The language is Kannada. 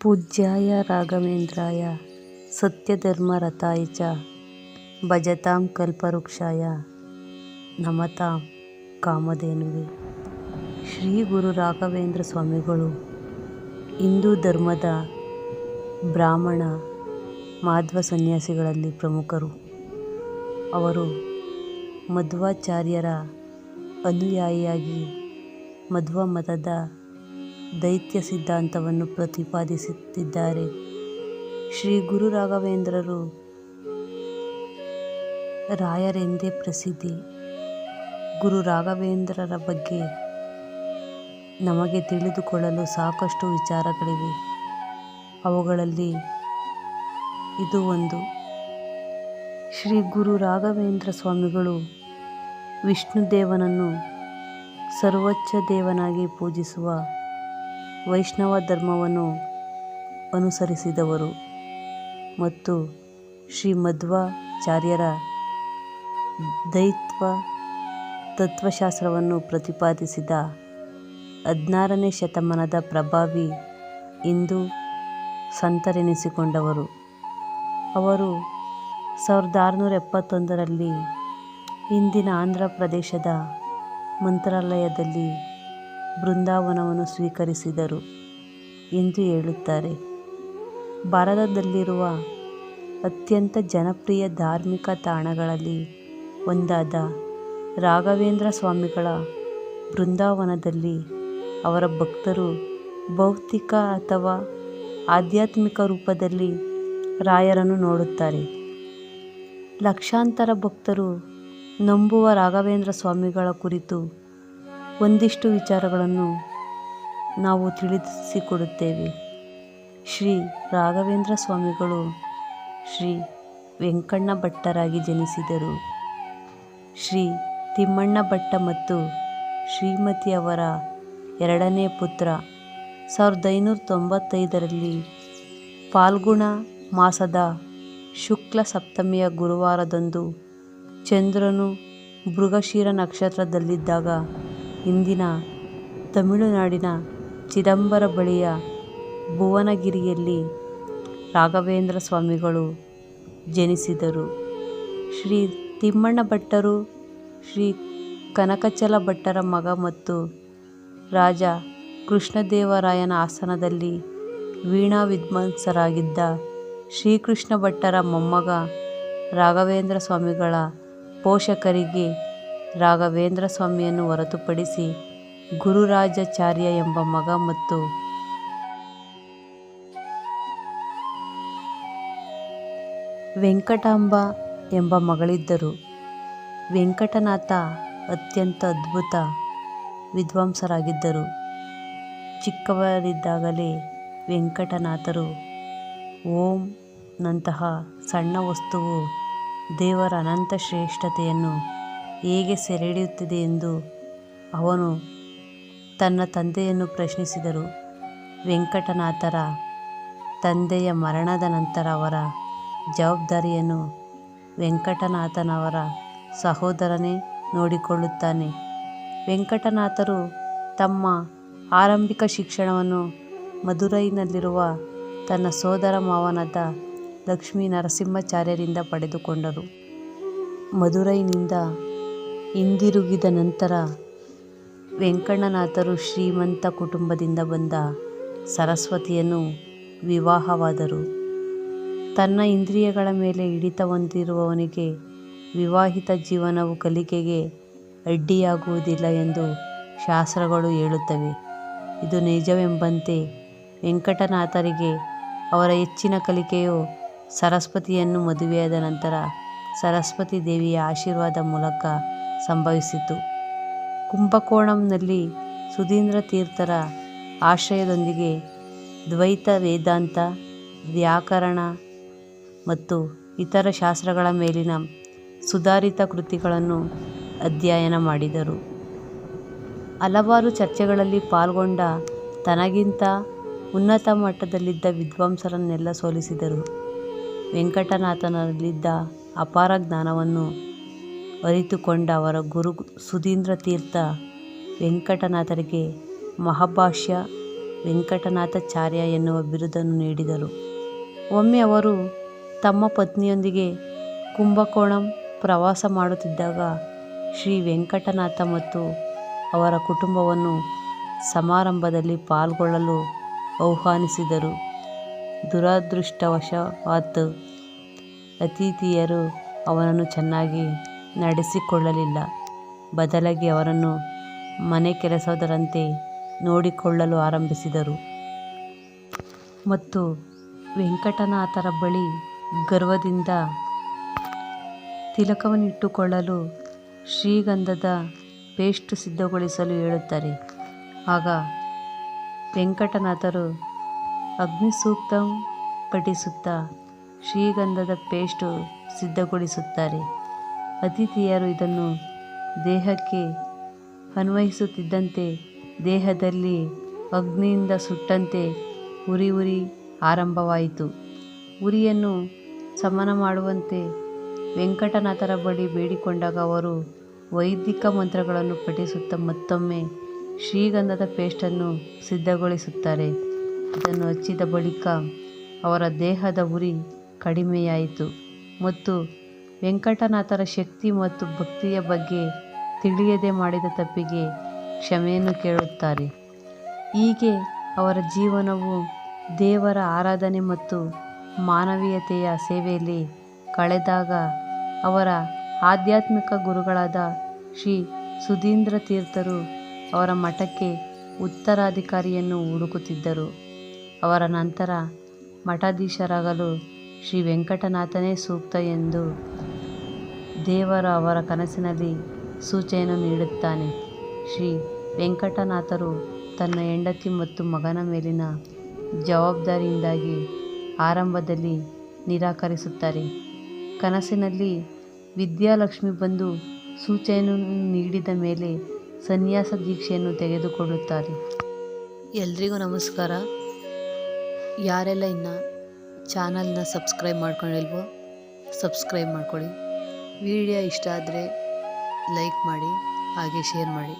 ಪೂಜ್ಯಾಯ ರಾಘವೇಂದ್ರಾಯ ಸತ್ಯಧರ್ಮರತಾಯ ಚ, ಭಜತಾಂ ಕಲ್ಪವೃಕ್ಷಾಯ ನಮತಾಂ ಕಾಮಧೇನುವೆ. ಶ್ರೀ ಗುರು ರಾಘವೇಂದ್ರ ಸ್ವಾಮಿಗಳು, ಹಿಂದೂ ಧರ್ಮದ ಬ್ರಾಹ್ಮಣ ಮಾಧ್ವ ಸನ್ಯಾಸಿಗಳಲ್ಲಿ ಪ್ರಮುಖರು. ಅವರು ಮಧ್ವಾಚಾರ್ಯರ ಅನುಯಾಯಿಯಾಗಿ ಮಧ್ವ ಮತದ ದೈತ್ಯ ಸಿದ್ಧಾಂತವನ್ನು ಪ್ರತಿಪಾದಿಸುತ್ತಿದ್ದಾರೆ. ಶ್ರೀ ಗುರು ರಾಘವೇಂದ್ರರು ರಾಯರೆಂದೇ ಪ್ರಸಿದ್ಧಿ. ಗುರು ರಾಘವೇಂದ್ರರ ಬಗ್ಗೆ ನಮಗೆ ತಿಳಿದುಕೊಳ್ಳಲು ಸಾಕಷ್ಟು ವಿಚಾರಗಳಿವೆ. ಅವುಗಳಲ್ಲಿ ಇದು ಒಂದು. ಶ್ರೀ ಗುರು ರಾಘವೇಂದ್ರ ಸ್ವಾಮಿಗಳು ವಿಷ್ಣುದೇವನನ್ನು ಸರ್ವೋಚ್ಚ ದೇವನಾಗಿ ಪೂಜಿಸುವ ವೈಷ್ಣವ ಧರ್ಮವನ್ನು ಅನುಸರಿಸಿದವರು ಮತ್ತು ಶ್ರೀ ಮಧ್ವಾಚಾರ್ಯರ ದೈತ್ವ ತತ್ವಶಾಸ್ತ್ರವನ್ನು ಪ್ರತಿಪಾದಿಸಿದ ಹದಿನಾರನೇ ಶತಮಾನದ ಪ್ರಭಾವಿ ಇಂದು ಸಂತರೆನಿಸಿಕೊಂಡವರು. ಅವರು ಸಾವಿರದ ಆರುನೂರ ಎಪ್ಪತ್ತೊಂದರಲ್ಲಿ ಇಂದಿನ ಆಂಧ್ರ ಪ್ರದೇಶದ ಮಂತ್ರಾಲಯದಲ್ಲಿ ಬೃಂದಾವನವನ್ನು ಸ್ವೀಕರಿಸಿದರು ಎಂದು ಹೇಳುತ್ತಾರೆ. ಭಾರತದಲ್ಲಿರುವ ಅತ್ಯಂತ ಜನಪ್ರಿಯ ಧಾರ್ಮಿಕ ತಾಣಗಳಲ್ಲಿ ಒಂದಾದ ರಾಘವೇಂದ್ರ ಸ್ವಾಮಿಗಳ ಬೃಂದಾವನದಲ್ಲಿ ಅವರ ಭಕ್ತರು ಭೌತಿಕ ಅಥವಾ ಆಧ್ಯಾತ್ಮಿಕ ರೂಪದಲ್ಲಿ ರಾಯರನ್ನು ನೋಡುತ್ತಾರೆ. ಲಕ್ಷಾಂತರ ಭಕ್ತರು ನಂಬುವ ರಾಘವೇಂದ್ರ ಸ್ವಾಮಿಗಳ ಕುರಿತು ಒಂದಿಷ್ಟು ವಿಚಾರಗಳನ್ನು ನಾವು ತಿಳಿಸಿಕೊಡುತ್ತೇವೆ. ಶ್ರೀ ರಾಘವೇಂದ್ರ ಸ್ವಾಮಿಗಳು ಶ್ರೀ ವೆಂಕಣ್ಣ ಭಟ್ಟರಾಗಿ ಜನಿಸಿದರು. ಶ್ರೀ ತಿಮ್ಮಣ್ಣ ಭಟ್ಟ ಮತ್ತು ಶ್ರೀಮತಿ ಅವರ ಎರಡನೇ ಪುತ್ರ ಸಾವಿರದ ಐನೂರ ತೊಂಬತ್ತೈದರಲ್ಲಿ ಫಾಲ್ಗುಣ ಮಾಸದ ಶುಕ್ಲ ಸಪ್ತಮಿಯ ಗುರುವಾರದಂದು ಚಂದ್ರನು ಮೃಗಶಿರ ನಕ್ಷತ್ರದಲ್ಲಿದ್ದಾಗ ಇಂದಿನ ತಮಿಳುನಾಡಿನ ಚಿದಂಬರ ಬಳಿಯ ಭುವನಗಿರಿಯಲ್ಲಿ ರಾಘವೇಂದ್ರ ಸ್ವಾಮಿಗಳು ಜನಿಸಿದರು. ಶ್ರೀ ತಿಮ್ಮಣ್ಣ ಭಟ್ಟರು, ಶ್ರೀ ಕನಕಚಲ ಭಟ್ಟರ ಮಗ ಮತ್ತು ರಾಜ ಕೃಷ್ಣದೇವರಾಯನ ಆಸನದಲ್ಲಿ ವೀಣಾ ವಿದ್ವಾಂಸರಾಗಿದ್ದ ಶ್ರೀಕೃಷ್ಣ ಭಟ್ಟರ ಮೊಮ್ಮಗ ರಾಘವೇಂದ್ರ ಸ್ವಾಮಿಗಳ ಪೋಷಕರಿಗೆ ರಾಘವೇಂದ್ರ ಸ್ವಾಮಿಯನ್ನು ಹೊರತುಪಡಿಸಿ ಗುರುರಾಜಾಚಾರ್ಯ ಎಂಬ ಮಗ ಮತ್ತು ವೆಂಕಟಾಂಬ ಎಂಬ ಮಗಳಿದ್ದರು. ವೆಂಕಟನಾಥ ಅತ್ಯಂತ ಅದ್ಭುತ ವಿದ್ವಾಂಸರಾಗಿದ್ದರು. ಚಿಕ್ಕವರಿದ್ದಾಗಲೇ ವೆಂಕಟನಾಥರು ಓಂ ನಂತಹ ಸಣ್ಣ ವಸ್ತುವು ದೇವರ ಅನಂತ ಶ್ರೇಷ್ಠತೆಯನ್ನು ಹೇಗೆ ಸೆರೆಡಿಯುತ್ತಿದೆ ಎಂದು ಅವನು ತನ್ನ ತಂದೆಯನ್ನು ಪ್ರಶ್ನಿಸಿದರು. ವೆಂಕಟನಾಥರ ತಂದೆಯ ಮರಣದ ನಂತರ ಅವರ ಜವಾಬ್ದಾರಿಯನ್ನು ವೆಂಕಟನಾಥನವರ ಸಹೋದರನೇ ನೋಡಿಕೊಳ್ಳುತ್ತಾನೆ. ವೆಂಕಟನಾಥರು ತಮ್ಮ ಆರಂಭಿಕ ಶಿಕ್ಷಣವನ್ನು ಮದುರೈನಲ್ಲಿರುವ ತನ್ನ ಸೋದರ ಮಾವನಾದ ಲಕ್ಷ್ಮೀ ನರಸಿಂಹಾಚಾರ್ಯರಿಂದ ಪಡೆದುಕೊಂಡರು. ಮದುರೈನಿಂದ ಹಿಂದಿರುಗಿದ ನಂತರ ವೆಂಕಣ್ಣನಾಥರು ಶ್ರೀಮಂತ ಕುಟುಂಬದಿಂದ ಬಂದ ಸರಸ್ವತಿಯನ್ನು ವಿವಾಹವಾದರು. ತನ್ನ ಇಂದ್ರಿಯಗಳ ಮೇಲೆ ಹಿಡಿತ ಹೊಂದಿರುವವನಿಗೆ ವಿವಾಹಿತ ಜೀವನವು ಕಲಿಕೆಗೆ ಅಡ್ಡಿಯಾಗುವುದಿಲ್ಲ ಎಂದು ಶಾಸ್ತ್ರಗಳು ಹೇಳುತ್ತವೆ. ಇದು ನಿಜವೆಂಬಂತೆ ವೆಂಕಟನಾಥರಿಗೆ ಅವರ ಹೆಚ್ಚಿನ ಕಲಿಕೆಯು ಸರಸ್ವತಿಯನ್ನು ಮದುವೆಯಾದ ನಂತರ ಸರಸ್ವತಿ ದೇವಿಯ ಆಶೀರ್ವಾದ ಮೂಲಕ ಸಂಭವಿಸಿತು. ಕುಂಭಕೋಣಂನಲ್ಲಿ ಸುಧೀಂದ್ರ ತೀರ್ಥರ ಆಶ್ರಯದೊಂದಿಗೆ ದ್ವೈತ ವೇದಾಂತ, ವ್ಯಾಕರಣ ಮತ್ತು ಇತರ ಶಾಸ್ತ್ರಗಳ ಮೇಲಿನ ಸುಧಾರಿತ ಕೃತಿಗಳನ್ನು ಅಧ್ಯಯನ ಮಾಡಿದರು. ಹಲವಾರು ಚರ್ಚೆಗಳಲ್ಲಿ ಪಾಲ್ಗೊಂಡ ತನಗಿಂತ ಉನ್ನತ ಮಟ್ಟದಲ್ಲಿದ್ದ ವಿದ್ವಾಂಸರನ್ನೆಲ್ಲ ಸೋಲಿಸಿದರು. ವೆಂಕಟನಾಥನಲ್ಲಿದ್ದ ಅಪಾರ ಜ್ಞಾನವನ್ನು ಅರಿತುಕೊಂಡ ಅವರ ಗುರು ಸುಧೀಂದ್ರ ತೀರ್ಥ ವೆಂಕಟನಾಥರಿಗೆ ಮಹಾಭಾಷ್ಯ ವೆಂಕಟನಾಥಾಚಾರ್ಯ ಎನ್ನುವ ಬಿರುದನ್ನು ನೀಡಿದರು. ಒಮ್ಮೆ ಅವರು ತಮ್ಮ ಪತ್ನಿಯೊಂದಿಗೆ ಕುಂಭಕೋಣಂ ಪ್ರವಾಸ ಮಾಡುತ್ತಿದ್ದಾಗ ಶ್ರೀ ವೆಂಕಟನಾಥ ಮತ್ತು ಅವರ ಕುಟುಂಬವನ್ನು ಸಮಾರಂಭದಲ್ಲಿ ಪಾಲ್ಗೊಳ್ಳಲು ಆಹ್ವಾನಿಸಿದರು. ದುರದೃಷ್ಟವಶಾತ್ ಅತಿಥಿಯರು ಅವನನ್ನು ಚೆನ್ನಾಗಿ ನಡೆಸಿಕೊಳ್ಳಲಿಲ್ಲ. ಬದಲಾಗಿ ಅವರನ್ನು ಮನೆ ಕೆಲಸದರಂತೆ ನೋಡಿಕೊಳ್ಳಲು ಆರಂಭಿಸಿದರು. ಮತ್ತು ವೆಂಕಟನಾಥರ ಬಳಿ ಗರ್ವದಿಂದ ತಿಲಕವನ್ನಿಟ್ಟುಕೊಳ್ಳಲು ಶ್ರೀಗಂಧದ ಪೇಸ್ಟ್ ಸಿದ್ಧಗೊಳಿಸಲು ಹೇಳುತ್ತಾರೆ. ಆಗ ವೆಂಕಟನಾಥರು ಅಗ್ನಿಸೂಕ್ತ ಪಠಿಸುತ್ತಾ ಶ್ರೀಗಂಧದ ಪೇಸ್ಟ್ ಸಿದ್ಧಗೊಳಿಸುತ್ತಾರೆ. ಅತಿಥಿಯರು ಇದನ್ನು ದೇಹಕ್ಕೆ ಅನ್ವಯಿಸುತ್ತಿದ್ದಂತೆ ದೇಹದಲ್ಲಿ ಅಗ್ನಿಯಿಂದ ಸುಟ್ಟಂತೆ ಉರಿ ಉರಿ ಆರಂಭವಾಯಿತು. ಉರಿಯನ್ನು ಸಮನ ಮಾಡುವಂತೆ ವೆಂಕಟನಾಥರ ಬಳಿ ಬೇಡಿಕೊಂಡಾಗ ಅವರು ವೈದಿಕ ಮಂತ್ರಗಳನ್ನು ಪಠಿಸುತ್ತಾ ಮತ್ತೊಮ್ಮೆ ಶ್ರೀಗಂಧದ ಪೇಸ್ಟನ್ನು ಸಿದ್ಧಗೊಳಿಸುತ್ತಾರೆ. ಇದನ್ನು ಹಚ್ಚಿದ ಬಳಿಕ ಅವರ ದೇಹದ ಉರಿ ಕಡಿಮೆಯಾಯಿತು ಮತ್ತು ವೆಂಕಟನಾಥರ ಶಕ್ತಿ ಮತ್ತು ಭಕ್ತಿಯ ಬಗ್ಗೆ ತಿಳಿಯದೆ ಮಾಡಿದ ತಪ್ಪಿಗೆ ಕ್ಷಮೆಯನ್ನು ಕೇಳುತ್ತಾರೆ. ಹೀಗೆ ಅವರ ಜೀವನವು ದೇವರ ಆರಾಧನೆ ಮತ್ತು ಮಾನವೀಯತೆಯ ಸೇವೆಯಲ್ಲಿ ಕಳೆದಾಗ ಅವರ ಆಧ್ಯಾತ್ಮಿಕ ಗುರುಗಳಾದ ಶ್ರೀ ಸುಧೀಂದ್ರ ತೀರ್ಥರು ಅವರ ಮಠಕ್ಕೆ ಉತ್ತರಾಧಿಕಾರಿಯನ್ನು ಹುಡುಕುತ್ತಿದ್ದರು. ಅವರ ನಂತರ ಮಠಾಧೀಶರಾಗಲು ಶ್ರೀ ವೆಂಕಟನಾಥನೇ ಸೂಕ್ತ ಎಂದು ದೇವರು ಅವರ ಕನಸಿನಲ್ಲಿ ಸೂಚನೆಯನ್ನು ನೀಡುತ್ತಾನೆ. ಶ್ರೀ ವೆಂಕಟನಾಥರು ತನ್ನ ಹೆಂಡತಿ ಮತ್ತು ಮಗನ ಮೇಲಿನ ಜವಾಬ್ದಾರಿಯಿಂದಾಗಿ ಆರಂಭದಲ್ಲಿ ನಿರಾಕರಿಸುತ್ತಾರೆ. ಕನಸಿನಲ್ಲಿ ವಿದ್ಯಾಲಕ್ಷ್ಮಿ ಬಂದು ಸೂಚನೆಯನ್ನು ನೀಡಿದ ಮೇಲೆ ಸನ್ಯಾಸ ದೀಕ್ಷೆಯನ್ನು ತೆಗೆದುಕೊಳ್ಳುತ್ತಾರೆ. ಎಲ್ರಿಗೂ ನಮಸ್ಕಾರ. ಯಾರೆಲ್ಲ ಇನ್ನು ಚಾನಲ್ನ ಸಬ್ಸ್ಕ್ರೈಬ್ ಮಾಡ್ಕೊಂಡಿಲ್ವೋ ಸಬ್ಸ್ಕ್ರೈಬ್ ಮಾಡ್ಕೊಳ್ಳಿ. ವಿಡಿಯೋ ಇಷ್ಟ ಆದರೆ ಲೈಕ್ ಮಾಡಿ ಹಾಗೆ ಶೇರ್ ಮಾಡಿ.